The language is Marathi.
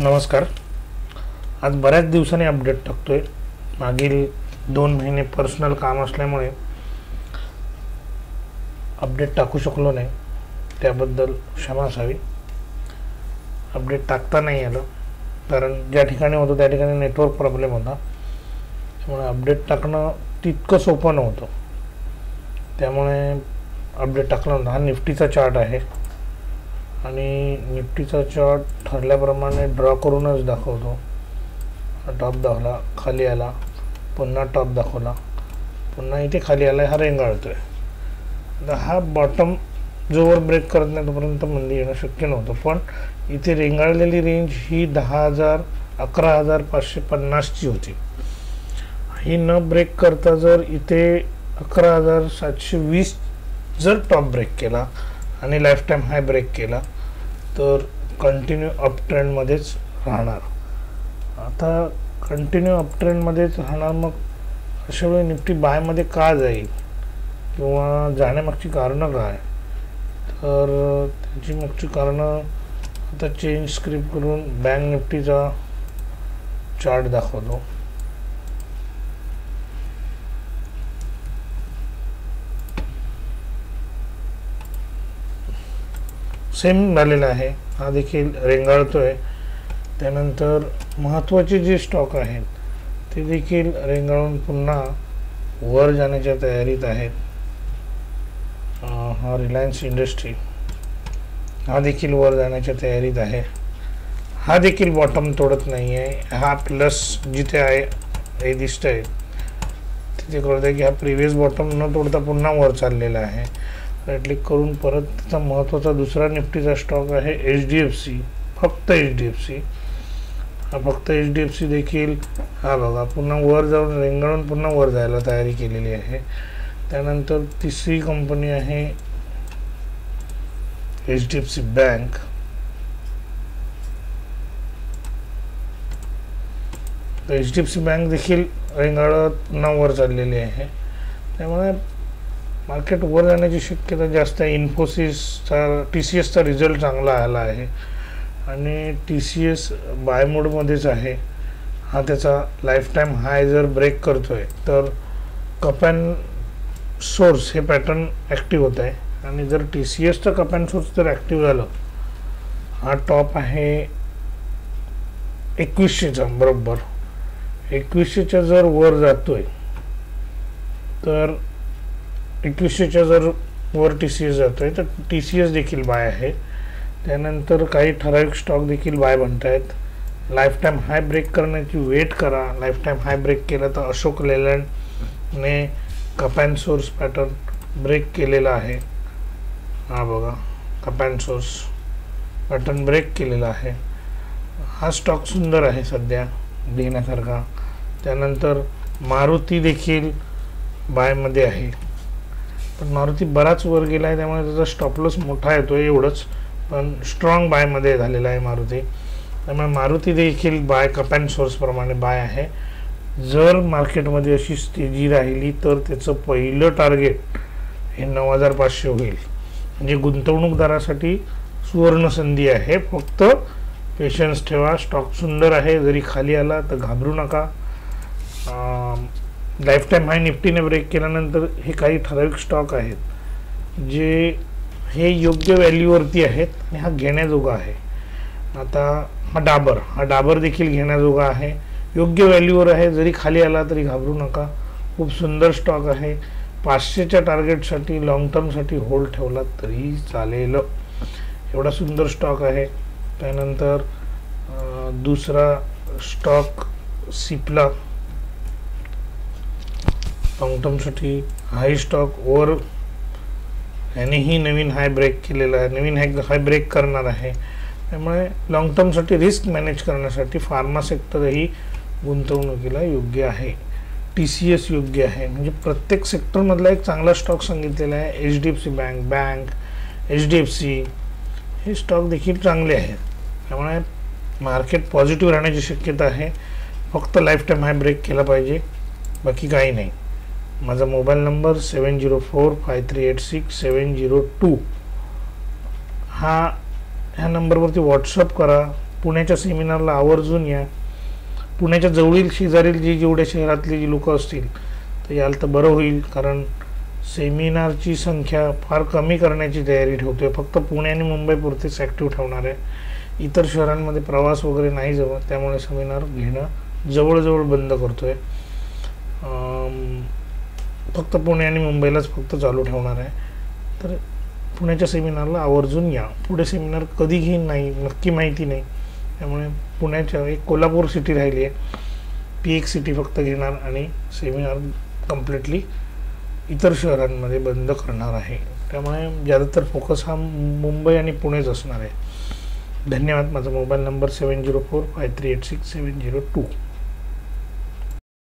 नमस्कार. आज बऱ्याच दिवसांनी अपडेट टाकतो आहे मागील दोन महिने पर्सनल काम असल्यामुळे अपडेट टाकू शकलो नाही. त्याबद्दल क्षमा असावी. अपडेट टाकता नाही आलं. कारण ज्या ठिकाणी होतं त्या ठिकाणी नेटवर्क प्रॉब्लेम होता. त्यामुळे अपडेट टाकणं तितकं सोपं नव्हतं. त्यामुळे अपडेट टाकलं हा निफ्टीचा चार्ट आहे. आणि निफ्टीचा चार्ट ठरल्याप्रमाणे ड्रॉ करूनच दाखवतो. टॉप दाखवला खाली आला पुन्हा टॉप दाखवला पुन्हा इथे खाली आला हा रेंगाळतोय आता हा बॉटम जोवर ब्रेक करत नाही तोपर्यंत मंदी येणं शक्य नव्हतं. पण इथे रेंगाळलेली रेंज ही दहा हजार अकरा हजार पाचशे पन्नासची होती. ही न ब्रेक करता जर इथे अकरा हजार सातशे वीस जर टॉप ब्रेक केला आणि लाईफ टाईम हाय ब्रेक केला तर कंटिन्यू अप ट्रेंडमध्येच राहणार. आता कंटिन्यू अप ट्रेंडमध्येच राहणार मग अशा वेळी निफ्टी बायमध्ये का जाईल किंवा जाण्यामागची कारणं काय? तर त्याची मागची कारणं आता चेंज स्क्रिप्ट करून बँक निफ्टीचा चार्ट दाखवतो. सेम झालेला आहे. हा देखील रेंगाळतो आहे त्यानंतर महत्त्वाचे जे स्टॉक आहेत ते देखील रेंगाळून पुन्हा वर जाण्याच्या तयारीत आहेत. हा रिलायन्स इंडस्ट्री हा देखील वर जाण्याच्या तयारीत आहे. हा देखील बॉटम तोडत नाही आहे हा प्लस जिथे आहे हे दिसत आहे तिथे कळतं आहे की हा प्रिव्हियस बॉटम न तोडता पुन्हा वर चाललेला आहे. राईट क्लिक करून परत त्याचा महत्त्वाचा दुसरा निफ्टीचा स्टॉक आहे एच डी एफ सी फक्त एच डी एफ सी हा फक्त एच डी एफ सी देखील हा बघा पुन्हा वर जाऊन रेंगाळून पुन्हा वर जायला तयारी केलेली आहे. त्यानंतर तिसरी कंपनी आहे H D F C bank H D F C bank देखील रेंगाळत पुन्हा वर चाललेली आहे. त्यामुळे मार्केट वर जाण्याची शक्यता जास्त आहे. इन्फोसिसचा टी सी एसचा रिझल्ट चांगला आला आहे. आणि टी सी एस बाय मोडमध्येच आहे. हा त्याचा लाईफटाईम हाय जर ब्रेक करतो आहे तर कप अँड सोर्स हे पॅटर्न ॲक्टिव्ह होत आहे. आणि जर टी सी एसचं कपॅन सोर्स जर ॲक्टिव्ह झालं हा टॉप आहे एकवीसशेचा बरोबर. एकवीसशेच्या जर वर जातोय तर एकवीसशेच्या जर वर टी सी एस जातो आहे तर टी सी एस देखील बाय आहे. त्यानंतर काही ठराविक स्टॉक देखील बाय बनत आहेत लाईफ टाईम हाय ब्रेक करण्याची वेट करा. लाईफ टाईम हाय ब्रेक केलं तर Ashok लेलँडने cup and saucer pattern break केलेला आहे. हा बघा कपॅन सोर्स पॅटर्न ब्रेक केलेला आहे. हा स्टॉक सुंदर आहे सध्या घेण्यासारखा त्यानंतर मारुती देखील बायमध्ये आहे. पण मारुती बराच वर गेला आहे त्यामुळे त्याचा स्टॉपलॉस मोठा येतो आहे एवढंच. पण स्ट्रॉंग बायमध्ये झालेला आहे मारुती. त्यामुळे मारुती देखील बाय कप अँड सोर्सप्रमाणे बाय आहे. जर मार्केटमध्ये अशी तेजी राहिली तर त्याचं पहिलं टार्गेट हे नऊ हजार पाचशे होईल. म्हणजे गुंतवणूकदारासाठी सुवर्ण संधी आहे. फक्त पेशन्स ठेवा. स्टॉक सुंदर आहे. जरी खाली आला तर घाबरू नका. लाईफ टाईम हाय निफ्टीने ब्रेक केल्यानंतर हे काही ठराविक स्टॉक आहेत जे हे योग्य व्हॅल्यूवरती आहेत आणि हा घेण्याजोगा आहे. आता हा डाबर हा डाबर देखील घेण्याजोगा आहे. योग्य व्हॅल्यूवर आहे जरी खाली आला तरी घाबरू नका. खूप सुंदर स्टॉक आहे. पाचशेच्या टार्गेटसाठी लॉंग टर्मसाठी होल्ड ठेवला तरी चालेल. एवढा सुंदर स्टॉक आहे. त्यानंतर दुसरा स्टॉक सिपला लॉंग टर्मसाठी हाय स्टॉक ओवर यानेही नवीन हाय ब्रेक केलेला आहे. नवीन हाय हाय ब्रेक करणार आहे. त्यामुळे लॉंग टर्मसाठी रिस्क मॅनेज करण्यासाठी फार्मा सेक्टरही गुंतवणुकीला योग्य आहे. टी सी एस योग्य आहे. म्हणजे प्रत्येक सेक्टरमधला एक चांगला स्टॉक सांगितलेला आहे. H D F C bank bank H D F C हे स्टॉक देखील चांगले आहेत. त्यामुळे मार्केट पॉझिटिव्ह राहण्याची शक्यता आहे. फक्त लाईफ टाईम हाय ब्रेक केला पाहिजे. बाकी काही नाही. माझा mobile number seven zero four five three eight six seven zero two. हा ह्या नंबरवरती व्हॉट्सअप करा. पुण्याच्या सेमिनारला आवर्जून या. पुण्याच्या जवळील शेजारील जी जेवढ्या शहरातली जी लोकं असतील तर याल तर बरं होईल कारण सेमिनारची संख्या फार कमी करण्याची तयारी ठेवतो आहे फक्त पुणे आणि मुंबईपुरतेच ॲक्टिव्ह ठेवणार आहे. इतर शहरांमध्ये प्रवास वगैरे नाही जवळ त्यामुळे सेमिनार घेणं जवळजवळ बंद करतो आहे फक्त पुणे आणि मुंबईलाच फक्त चालू ठेवणार आहे. तर पुण्याच्या सेमिनारला आवर्जून या. पुढे सेमिनार कधी घेईन नाही नक्की माहिती नाही. त्यामुळे पुण्याच्या एक कोल्हापूर सिटी राहिली आहे. ती एक सिटी फक्त घेणार आणि सेमिनार कम्प्लिटली इतर शहरांमध्ये बंद करणार आहे. त्यामुळे ज्यादातर फोकस हा मुंबई आणि पुणेच असणार आहे. धन्यवाद. माझा mobile number seven zero four five three eight six seven zero two.